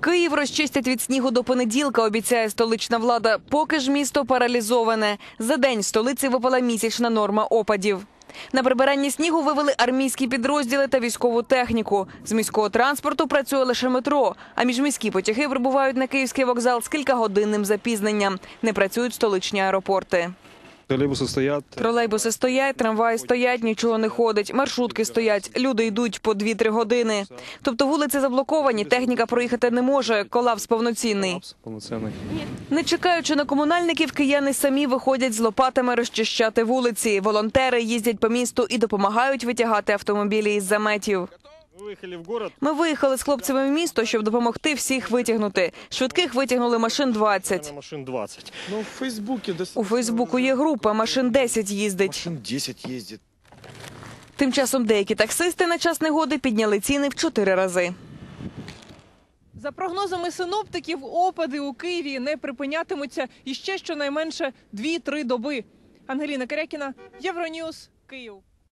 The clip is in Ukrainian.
Київ розчистять від снігу до понеділка, обіцяє столична влада. Поки ж місто паралізоване. За день столиці випала місячна норма опадів. На прибиранні снігу вивели армійські підрозділи та військову техніку. З міського транспорту працює лише метро, а міжміські потяги прибувають на київський вокзал з кількагодинним запізненням. Не працюють столичні аеропорти. Троллейбусы стоят. Тролейбуси стоять, трамваї стоять, нічого не ходить. Маршрутки стоять, люди йдуть по 2-3 години. Тобто вулиці заблоковані, техніка проїхати не може. Колапс повноцінний. Не чекаючи на комунальників, кияни самі виходять з лопатами розчищати вулиці. Волонтери їздять по місту і допомагають витягати автомобілі із заметів. Мы в город. Ми виїхали з хлопцями в місто, щоб допомогти всіх витягнути. Швидких витягнули машин 20. Машин 20. Ну, в Фейсбуке У Фейсбуку є група, машин 10 їздить. машин 10 ездит. Тим часом деякі таксисти на час негоди підняли ціни в чотири рази. За прогнозами синоптиків, опади у Києві не припинятимуться іще щонайменше 2-3 доби. Ангеліна Карякіна, Євроньюз, Київ.